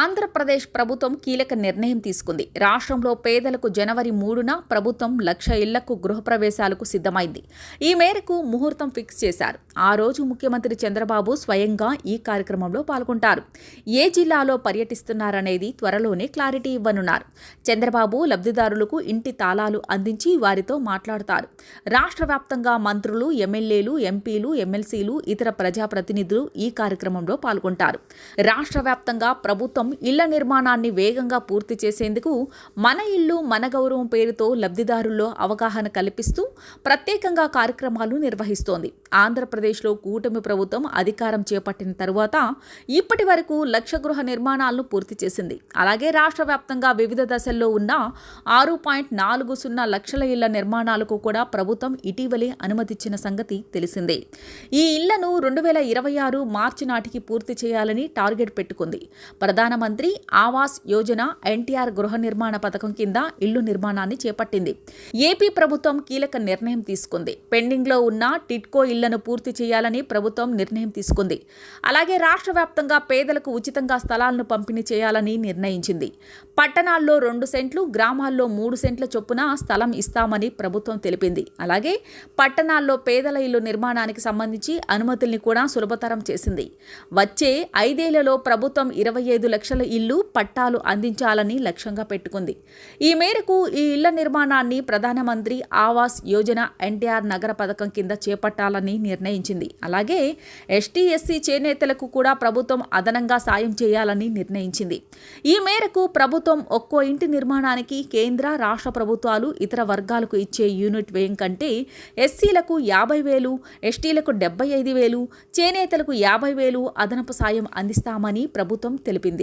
ఆంధ్రప్రదేశ్ ప్రభుత్వం కీలక నిర్ణయం తీసుకుంది. రాష్ట్రంలో పేదలకు జనవరి మూడున ప్రభుత్వం లక్ష ఇళ్ళకు గృహప్రవేశాలకు సిద్ధమైంది. ఈ మేరకు ముహూర్తం ఫిక్స్ చేశారు. ఆ రోజు ముఖ్యమంత్రి చంద్రబాబు స్వయంగా ఈ కార్యక్రమంలో పాల్గొంటారు. ఏ జిల్లాలో పర్యటిస్తున్నారనేది త్వరలోనే క్లారిటీ ఇవ్వనున్నారు. చంద్రబాబు లబ్ధిదారులకు ఇంటి తాళాలు అందించి వారితో మాట్లాడతారు. రాష్ట్ర వ్యాప్తంగా మంత్రులు ఎమ్మెల్యేలు ఎంపీలు ఎమ్మెల్సీలు ఇతర ప్రజాప్రతినిధులు ఈ కార్యక్రమంలో పాల్గొంటారు. రాష్ట్ర వ్యాప్తంగా ప్రభుత్వం ఇళ్ళ నిర్మాణాన్ని వేగంగా పూర్తి చేసేందుకు మన ఇల్లు మన గౌరవం పేరుతో లబ్ధిదారుల్లో అవగాహన కల్పిస్తూ ప్రత్యేకంగా కార్యక్రమాలు నిర్వహిస్తోంది. ఆంధ్రప్రదేశ్లో కూటమి ప్రభుత్వం అధికారం చేపట్టిన తరువాత ఇప్పటి వరకు లక్ష గృహ నిర్మాణాలను పూర్తి చేసింది. అలాగే రాష్ట్ర వ్యాప్తంగా వివిధ దశల్లో ఉన్న ఆరు పాయింట్ నాలుగు సున్నా లక్షల ఇళ్ళ నిర్మాణాలకు కూడా ప్రభుత్వం ఇటీవలే అనుమతిచ్చిన సంగతి తెలిసిందే. ఈ ఇళ్ళను రెండు వేల ఇరవై ఆరు మార్చి నాటికి పూర్తి చేయాలని టార్గెట్ పెట్టుకుంది. ప్రధాన ప్రధానమంత్రి ఆవాస్ యోజన ఎన్టీఆర్ గృహ నిర్మాణ పథకం కింద ఇళ్ళు నిర్మాణాన్ని చేపట్టింది. ఏపీ ప్రభుత్వం కీలక నిర్ణయం తీసుకుంది. పెండింగ్లో ఉన్న టిట్కో ఇళ్ళను పూర్తి చేయాలని ప్రభుత్వం నిర్ణయం తీసుకుంది. అలాగే రాష్ట్ర వ్యాప్తంగా పేదలకు ఉచితంగా స్థలాలను పంపిణీ చేయాలని నిర్ణయించింది. పట్టణాల్లో రెండు సెంట్లు గ్రామాల్లో మూడు సెంట్ల చొప్పున స్థలం ఇస్తామని ప్రభుత్వం తెలిపింది. అలాగే పట్టణాల్లో పేదల ఇల్లు నిర్మాణానికి సంబంధించి అనుమతుల్ని కూడా సులభతరం చేసింది. వచ్చే ఐదేళ్ళలో ప్రభుత్వం ఇరవై ఐదు లక్షల ఇల్లు పట్టాలు అందించాలని లక్ష్యంగా పెట్టుకుంది. ఈ మేరకు ఈ ఇళ్ళ నిర్మాణాన్ని ప్రధానమంత్రి ఆవాస్ యోజన ఎన్టీఆర్ నగర పథకం కింద చేపట్టాలని నిర్ణయించింది. అలాగే ఎస్టీ ఎస్సీ చేనేతలకు కూడా ప్రభుత్వం అదనంగా సాయం చేయాలని నిర్ణయించింది. ఈ మేరకు ప్రభుత్వం ఒక్కో ఇంటి నిర్మాణానికి కేంద్ర రాష్ట్ర ప్రభుత్వాలు ఇతర వర్గాలకు ఇచ్చే యూనిట్ వ్యయం కంటే ఎస్సీలకు యాభై వేలు ఎస్టీలకు డెబ్బై ఐదు వేలు చేనేతలకు యాభై వేలు అదనపు సాయం అందిస్తామని ప్రభుత్వం తెలిపింది.